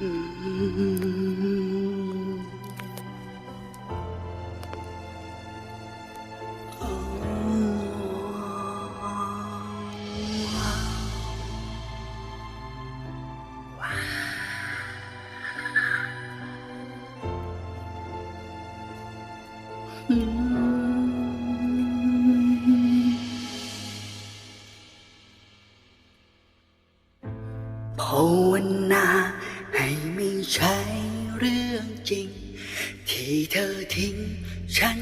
อืมอ๋ออืมภาวนา ให้ไม่ใช่เรื่องจริง ที่เธอทิ้ง ฉัน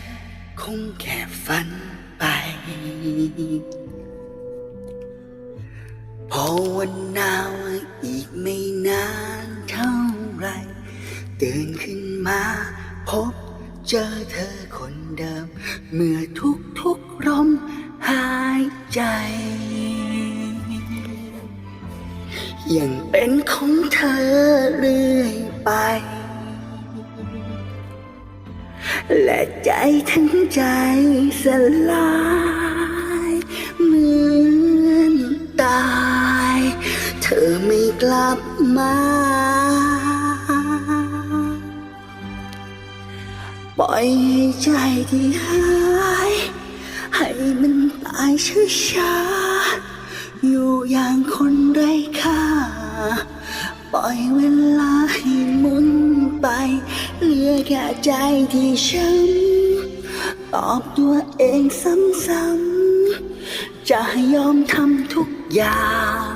คงแค่ฝันไปภาวนาว่าอีกไม่นานเท่าไรตื่นขึ้นมาพบเจอเธอคนเดิม เมื่อทุกทุกๆลมหายใจ ยังเป็นของเธอเรื่อยไป และใจทั้งใจสลายเหมือนตาย เธอไม่กลับมา ปล่อยให้ใจที่หายให้มันตายช้าๆอยู่อย่างคนไร้ค่า ล่อยเวลาให้มุนไป เหลือแค่ใจที่ช้ำตอบตัวเองซ้ำๆ จะยอมทำทุกอย่าง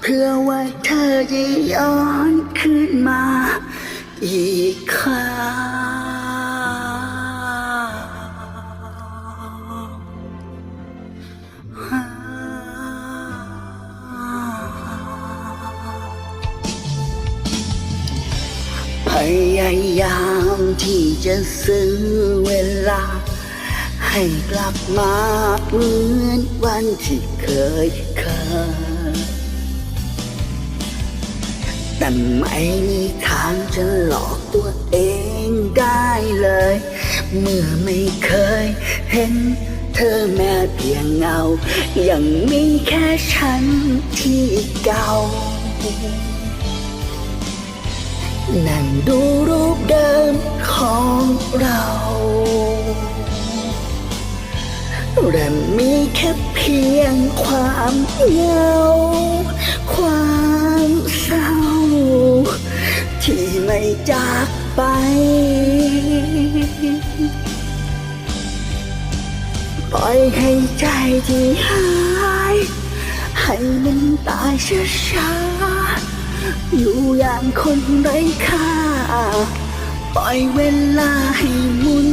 เพื่อว่าเธอจะย้อนขึ้นมา อีกครั้ง พยายามที่จะซื้อเวลา ให้กลับมาเหมือนวันที่เคยเคยแต่ไม่มีทางจะหลอกตัวเองได้เลย เมื่อไม่เคยเห็นเธอแม้เพียงเงา ยังมีแค่ฉันที่เก่า นั่งดูรูปเดิมของเราและมีแค่เพียงความเหงาความเศร้า ที่ไม่จากไปปล่อยให้ใจที่หาย ให้มันตายช้าๆ อยู่อย่างคนไร้ค่า ปล่อยเวลาให้มุน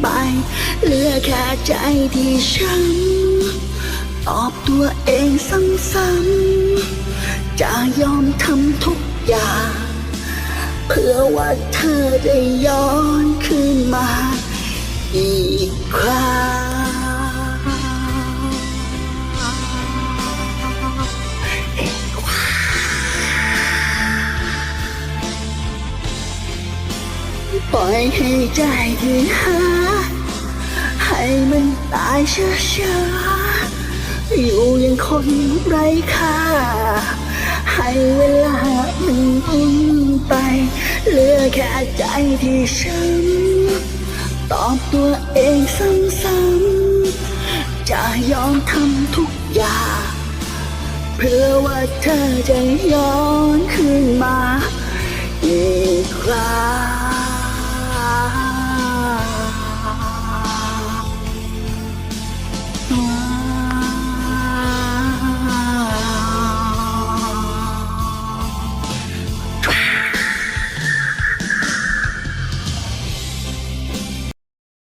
ไป เหลือแค่ใจที่ช้ำตอบตัวเองซ้ำๆจะยอมทำทุกอย่าง เพื่อว่าเธอได้ย้อน ปล่อยให้ใจที่หา ให้มันตายช้าๆอยู่อย่างคนไร้ค่า ให้เวลามันพุ่งไป เหลือแค่ใจที่ช้ำตอบตัวเองซ้ำๆจะยอมทำทุกอย่างเพื่อว่าเธอจะย้อนขึ้นมาอีกครั้ง